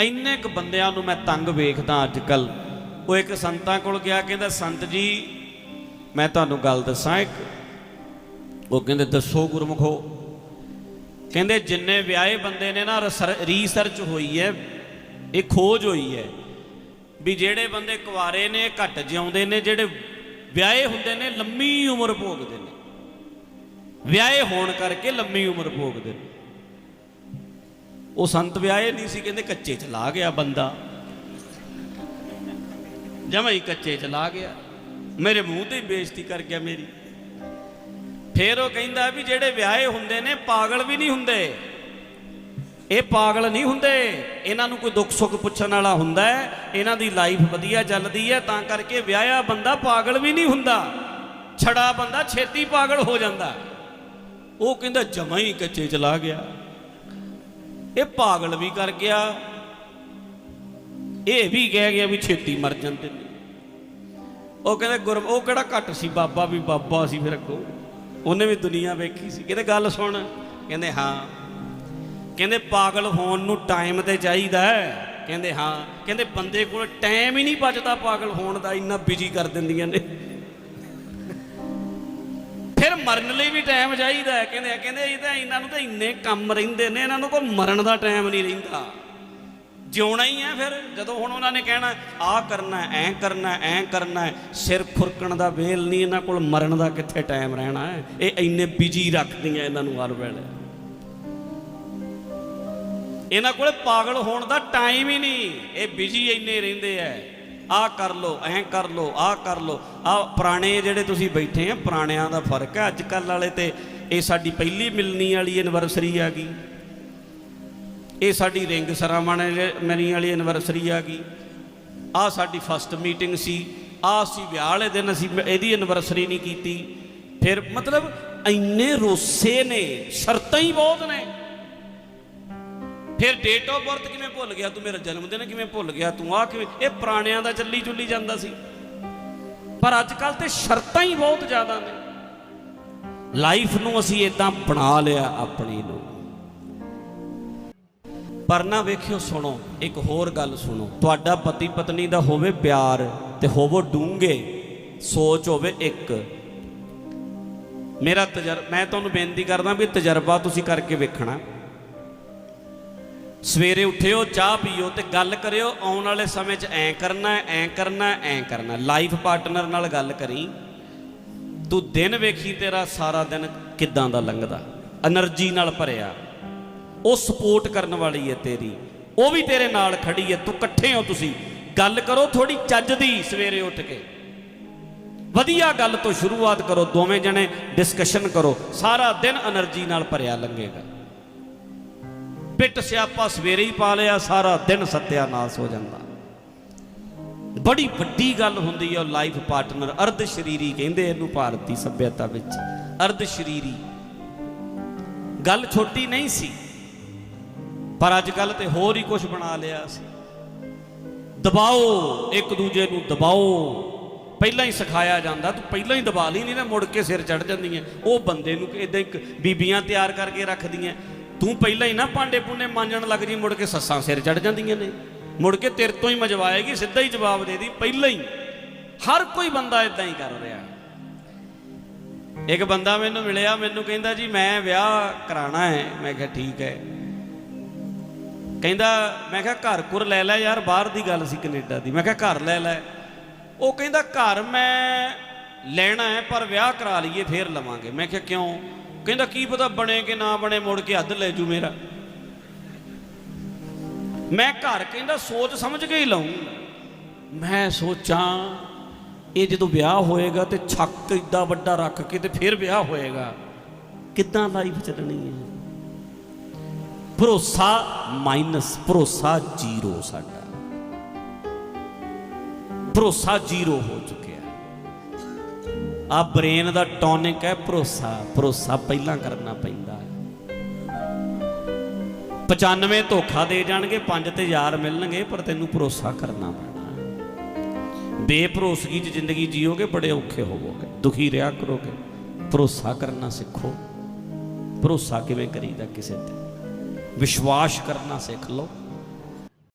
ਇੰਨੇ ਕ ਬੰਦਿਆਂ ਨੂੰ ਮੈਂ ਤੰਗ ਵੇਖਦਾ ਅੱਜ ਕੱਲ ਉਹ ਇੱਕ ਸੰਤਾਂ ਕੋਲ ਗਿਆ, ਕਹਿੰਦਾ, ਸੰਤ ਜੀ, ਮੈਂ ਤੁਹਾਨੂੰ ਗੱਲ ਦੱਸਾਂ ਇੱਕ। ਉਹ ਕਹਿੰਦੇ, ਦੱਸੋ ਗੁਰਮੁਖੋ ਕਹਿੰਦੇ, ਜਿੰਨੇ ਵਿਆਹੇ ਬੰਦੇ ਨੇ ਨਾ ਰੀਸਰਚ ਹੋਈ ਹੈ, ਇਹ ਖੋਜ ਹੋਈ ਹੈ ਵੀ ਜਿਹੜੇ ਬੰਦੇ ਕੁਆਰੇ ਨੇ, ਘੱਟ ਜਿਉਂਦੇ ਨੇ, ਜਿਹੜੇ ਵਿਆਹੇ ਹੁੰਦੇ ਨੇ, ਲੰਮੀ ਉਮਰ ਭੋਗਦੇ ਨੇ। ਵਿਆਹੇ ਹੋਣ ਕਰਕੇ ਲੰਮੀ ਉਮਰ ਭੋਗਦੇ ਨੇ। ਉਹ ਸੰਤ ਵਿਆਹੇ ਨਹੀਂ ਸੀ, ਕਹਿੰਦੇ ਕੱਚੇ ਚਲਾ ਗਿਆ ਬੰਦਾ। ਜਮਾ ਹੀ ਕੱਚੇ ਚਲਾ ਗਿਆ। ਮੇਰੇ ਮੂੰਹ ਤੇ ਹੀ ਬੇਇੱਜ਼ਤੀ ਕਰ ਗਿਆ ਮੇਰੀ। ਫੇਰ ਉਹ ਕਹਿੰਦਾ ਵੀ ਜਿਹੜੇ ਵਿਆਹੇ ਹੁੰਦੇ ਨੇ, ਪਾਗਲ ਵੀ ਨਹੀਂ ਹੁੰਦੇ। ਇਹ ਪਾਗਲ ਨਹੀਂ ਹੁੰਦੇ। ਇਹਨਾਂ ਨੂੰ ਕੋਈ ਦੁੱਖ ਸੁੱਖ ਪੁੱਛਣ ਵਾਲਾ ਹੁੰਦਾ ਹੈ। ਇਹਨਾਂ ਦੀ ਲਾਈਫ ਵਧੀਆ ਚੱਲਦੀ ਹੈ, ਤਾਂ ਕਰਕੇ ਵਿਆਹਿਆ ਬੰਦਾ ਪਾਗਲ ਵੀ ਨਹੀਂ ਹੁੰਦਾ। ਛੜਾ ਬੰਦਾ ਛੇਤੀ ਪਾਗਲ ਹੋ ਜਾਂਦਾ। ਉਹ ਕਹਿੰਦਾ ਜਮਾ ਹੀ ਕੱਚੇ ਚਲਾ ਗਿਆ। ਇਹ ਪਾਗਲ ਵੀ ਕਰ ਗਿਆ। ਇਹ ਵੀ ਕਹਿ ਗਿਆ ਵੀ ਛੇਤੀ ਮਰ ਜਾਂਦੇ ਨੇ। ਉਹ ਕਹਿੰਦੇ, ਗੁਰ ਉਹ ਕਿਹੜਾ ਘੱਟ ਸੀ, ਬਾਬਾ ਵੀ ਬਾਬਾ ਸੀ ਫਿਰ ਅੱਗੋਂ। ਉਹਨੇ ਵੀ ਦੁਨੀਆ ਵੇਖੀ ਸੀ। ਕਹਿੰਦੇ, ਗੱਲ ਸੁਣ। ਕਹਿੰਦੇ, ਹਾਂ। ਕਹਿੰਦੇ, ਪਾਗਲ ਹੋਣ ਨੂੰ ਟਾਈਮ ਤੇ ਚਾਹੀਦਾ ਹੈ। ਕਹਿੰਦੇ, ਹਾਂ। ਕਹਿੰਦੇ, ਬੰਦੇ ਕੋਲ ਟਾਈਮ ਹੀ ਨਹੀਂ ਬਚਦਾ ਪਾਗਲ ਹੋਣ ਦਾ। ਇੰਨਾ ਬਿਜ਼ੀ ਕਰ ਦਿੰਦੀਆਂ ਨੇ। ਫਿਰ ਮਰਨ ਲਈ ਵੀ ਟਾਈਮ ਚਾਹੀਦਾ ਹੈ। ਕਹਿੰਦੇ ਕਹਿੰਦੇ ਇਹ ਤਾਂ ਇਹਨਾਂ ਨੂੰ ਤਾਂ ਇੰਨੇ ਕੰਮ ਰਹਿੰਦੇ ਨੇ, ਇਹਨਾਂ ਨੂੰ ਕੋਈ ਮਰਨ ਦਾ ਟਾਈਮ ਨਹੀਂ ਰਹਿੰਦਾ। ਜਿਉਣਾ ਹੀ ਹੈ ਫਿਰ, ਜਦੋਂ ਹੁਣ ਉਹਨਾਂ ਨੇ ਕਹਿਣਾ, ਆਹ ਕਰਨਾ ਐ ਕਰਨਾ ਐ ਕਰਨਾ ਸਿਰ ਖੁਰਕਣ ਦਾ ਵੇਲ ਨਹੀਂ ਇਹਨਾਂ ਕੋਲ, ਮਰਨ ਦਾ ਕਿੱਥੇ ਟਾਈਮ ਰਹਿਣਾ ਹੈ? ਇਹ ਇੰਨੇ ਬਿਜ਼ੀ ਰੱਖਦੀਆਂ ਇਹਨਾਂ ਨੂੰ ਹਰ ਵੇਲੇ। ਇਹਨਾਂ ਕੋਲ ਪਾਗਲ ਹੋਣ ਦਾ ਟਾਈਮ ਹੀ ਨਹੀਂ। ਇਹ ਬਿਜ਼ੀ ਇੰਨੇ ਰਹਿੰਦੇ ਐ ਆਹ ਕਰ ਲੋ, ਐਂ ਕਰ ਲੋ ਆਹ ਕਰ ਲੋ। ਆ ਪੁਰਾਣੇ ਜਿਹੜੇ ਤੁਸੀਂ ਬੈਠੇ ਆ, ਪੁਰਾਣਿਆਂ ਦਾ ਫ਼ਰਕ ਹੈ। ਅੱਜ ਕੱਲ ਵਾਲੇ ਤੇ ਇਹ ਸਾਡੀ ਪਹਿਲੀ ਮਿਲਣੀ ਵਾਲੀ ਐਨਵਰਸਰੀ ਆ ਗਈ। ਇਹ ਸਾਡੀ ਰਿੰਗ ਸਰਾਮਣੇ ਮਨੀ ਵਾਲੀ ਐਨਵਰਸਰੀ ਆ ਗਈ। ਆ ਸਾਡੀ ਫਸਟ ਮੀਟਿੰਗ ਸੀ। ਆ ਅਸੀਂ ਵਿਆਹ ਵਾਲੇ ਦਿਨ ਅਸੀਂ ਇਹਦੀ ਐਨਵਰਸਰੀ ਨਹੀਂ ਕੀਤੀ। ਫਿਰ ਮਤਲਬ ਇੰਨੇ ਰੋਸੇ ਨੇ, ਸ਼ਰਤਾਂ ਹੀ ਬਹੁਤ ਨੇ। ਫਿਰ ਡੇਟ ਆਫ ਬਰਥ ਕਿਵੇਂ ਭੁੱਲ ਗਿਆ ਤੂੰ? ਮੇਰਾ ਜਨਮ ਦਿਨ ਕਿਵੇਂ ਭੁੱਲ ਗਿਆ ਤੂੰ? ਆ ਕਿਵੇਂ? ਇਹ ਪੁਰਾਣਿਆਂ ਦਾ ਚੱਲੀ ਚੁੱਲੀ ਜਾਂਦਾ ਸੀ। ਪਰ ਅੱਜ ਕੱਲ ਤੇ ਸ਼ਰਤਾਂ ਹੀ ਬਹੁਤ ਜ਼ਿਆਦਾ ਨੇ। ਲਾਈਫ ਨੂੰ ਅਸੀਂ ਇਦਾਂ ਬਣਾ ਲਿਆ ਆਪਣੀ ਨੂੰ। ਪਰ ਨਾ ਵੇਖਿਓ, ਸੁਣੋ, ਇੱਕ ਹੋਰ ਗੱਲ ਸੁਣੋ। ਤੁਹਾਡਾ ਪਤੀ ਪਤਨੀ ਦਾ ਹੋਵੇ ਪਿਆਰ ਤੇ ਹੋਵੋ ਡੂੰਗੇ ਸੋਚ ਹੋਵੇ ਇੱਕ। ਮੇਰਾ ਤਜਰ, ਮੈਂ ਤੁਹਾਨੂੰ ਬੇਨਤੀ ਕਰਦਾ ਵੀ ਤਜਰਬਾ ਤੁਸੀਂ ਕਰਕੇ ਵੇਖਣਾ। ਸਵੇਰੇ ਉੱਠਿਓ, ਚਾਹ ਪੀਓ ਤੇ ਗੱਲ ਕਰਿਓ, ਆਉਣ ਵਾਲੇ ਸਮੇਂ 'ਚ ਐਂ ਕਰਨਾ ਐਂ ਕਰਨਾ ਐਂ ਕਰਨਾ। ਲਾਈਫ ਪਾਰਟਨਰ ਨਾਲ ਗੱਲ ਕਰੀ, ਤੂੰ ਦਿਨ ਵੇਖੀ ਤੇਰਾ, ਸਾਰਾ ਦਿਨ ਕਿੱਦਾਂ ਦਾ ਲੰਘਦਾ? એનર્ਜੀ ਨਾਲ ਭਰਿਆ। ਉਹ ਸਪੋਰਟ ਕਰਨ ਵਾਲੀ ਹੈ ਤੇਰੀ। ਉਹ ਵੀ ਤੇਰੇ ਨਾਲ ਖੜੀ ਹੈ ਤੂੰ ਇਕੱਠੇ ਹੋ ਤੁਸੀਂ। ਗੱਲ ਕਰੋ ਥੋੜੀ ਚੱਜ ਦੀ ਸਵੇਰੇ ਉੱਠ ਕੇ। ਵਧੀਆ ਗੱਲ ਤੋਂ ਸ਼ੁਰੂਆਤ ਕਰੋ, ਦੋਵੇਂ ਜਣੇ ਡਿਸਕਸ਼ਨ ਕਰੋ। ਸਾਰਾ ਦਿਨ એનર્ਜੀ ਨਾਲ ਭਰਿਆ ਲੰਘੇਗਾ। ਪਿੱਟ ਸਿਆਪਾ ਸਵੇਰੇ ਹੀ ਪਾ ਲਿਆ, ਸਾਰਾ ਦਿਨ ਸਤਿਆਨਾਸ਼ ਹੋ ਜਾਂਦਾ। ਬੜੀ ਵੱਡੀ ਗੱਲ ਹੁੰਦੀ ਹੈ ਉਹ ਲਾਈਫ ਪਾਰਟਨਰ ਅਰਧ ਸ਼ਰੀਰੀ ਕਹਿੰਦੇ ਇਹਨੂੰ ਭਾਰਤੀ ਸੱਭਿਅਤਾ ਵਿੱਚ। ਅਰਧ ਸ਼ਰੀਰੀ। ਗੱਲ ਛੋਟੀ ਨਹੀਂ ਸੀ, ਪਰ ਅੱਜ ਕੱਲ ਤੇ ਹੋਰ ਹੀ ਕੁਝ ਬਣਾ ਲਿਆ ਸੀ। ਦਬਾਓ, ਇੱਕ ਦੂਜੇ ਨੂੰ ਦਬਾਓ। ਪਹਿਲਾਂ ਹੀ ਸਿਖਾਇਆ ਜਾਂਦਾ, ਤੂੰ ਪਹਿਲਾਂ ਹੀ ਦਬਾ ਲਈ, ਨਹੀਂ ਨਾ ਮੁੜ ਕੇ ਸਿਰ ਚੜ ਜਾਂਦੀਆਂ ਉਹ ਬੰਦੇ ਨੂੰ ਇਦਾਂ ਇੱਕ ਬੀਬੀਆਂ ਤਿਆਰ ਕਰਕੇ ਰੱਖਦੀਆਂ ਤੂੰ ਪਹਿਲਾਂ ਹੀ ਨਾ ਭਾਂਡੇ ਪੁੰਨੇ ਮਾਂਜਣ ਲੱਗ ਜੀ, ਮੁੜ ਕੇ ਸੱਸਾਂ ਸਿਰ ਚੜ ਜਾਂਦੀਆਂ ਨੇ। ਮੁੜ ਕੇ ਤੇਰੇ ਤੋਂ ਹੀ ਮਜਵਾਏਗੀ, ਸਿੱਧਾ ਹੀ ਜਵਾਬ ਦੇ ਦੀ, ਪਹਿਲਾਂ ਹੀ। ਹਰ ਕੋਈ ਬੰਦਾ ਇਦਾਂ ਹੀ ਕਰ ਰਿਹਾ। ਇੱਕ ਬੰਦਾ ਮੈਨੂੰ ਮਿਲਿਆ, ਮੈਨੂੰ ਕਹਿੰਦਾ ਜੀ, ਮੈਂ ਵਿਆਹ ਕਰਾਣਾ ਹੈ। ਮੈਂ ਕਿਹਾ, ਠੀਕ ਹੈ। ਕਹਿੰਦਾ, ਮੈਂ ਕਿਹਾ, ਘਰ ਕੁਰ ਲੈ ਲੈ ਯਾਰ, ਬਾਹਰ ਦੀ ਗੱਲ ਸੀ ਕੈਨੇਡਾ ਦੀ। ਮੈਂ ਕਿਹਾ, ਘਰ ਲੈ ਲੈ। ਉਹ ਕਹਿੰਦਾ, ਘਰ ਮੈਂ ਲੈਣਾ ਹੈ, ਪਰ ਵਿਆਹ ਕਰਾ ਲਈਏ, ਫੇਰ ਲਵਾਂਗੇ। ਮੈਂ ਕਿਹਾ, ਕਿਉਂ? ਕਹਿੰਦਾ, ਕੀ ਪਤਾ ਬਣੇ ਕਿ ਨਾ ਬਣੇ, ਮੁੜ ਕੇ ਹੱਦ ਲੈ ਜੂ ਮੇਰਾ। ਮੈਂ ਘਰ ਕਹਿੰਦਾ, ਸੋਚ ਸਮਝ ਕੇ ਹੀ ਲਾਉਂ ਮੈਂ ਸੋਚਾਂ, ਇਹ ਜਦੋਂ ਵਿਆਹ ਹੋਏਗਾ ਤੇ ਛੱਕ ਇੱਡਾ ਵੱਡਾ ਰੱਖ ਕੇ ਤੇ ਫਿਰ ਵਿਆਹ ਹੋਏਗਾ। ਕਿੱਦਾਂ ਲਾਈਫ ਚੱਲਣੀ ਹੈ? ਭਰੋਸਾ ਮਾਈਨਸ ਭਰੋਸਾ ਜ਼ੀਰੋ ਸਾਡਾ। ਭਰੋਸਾ ਜ਼ੀਰੋ ਹੋ ਚੁੱਕਿਆ। ਆ ਬ੍ਰੇਨ ਦਾ ਟੌਨਿਕ ਹੈ, ਭਰੋਸਾ ਭਰੋਸਾ ਪਹਿਲਾਂ ਕਰਨਾ ਪੈਂਦਾ ਹੈ। 95 ਧੋਖਾ ਦੇ ਜਾਣਗੇ, ਪੰਜ ਤੇ ਯਾਰ ਮਿਲਣਗੇ, ਪਰ ਤੈਨੂੰ ਭਰੋਸਾ ਕਰਨਾ ਪੈਣਾ ਬੇਭਰੋਸਗੀ 'ਚ ਜ਼ਿੰਦਗੀ ਜੀਓਗੇ, ਬੜੇ ਔਖੇ ਹੋਵੋਗੇ, ਦੁਖੀ ਰਿਹਾ ਕਰੋਗੇ। ਭਰੋਸਾ ਕਰਨਾ ਸਿੱਖੋ। ਭਰੋਸਾ ਕਿਵੇਂ ਕਰੀਦਾ ਕਿਸੇ ਤੇ? ਵਿਸ਼ਵਾਸ ਕਰਨਾ ਸਿੱਖ ਲਓ।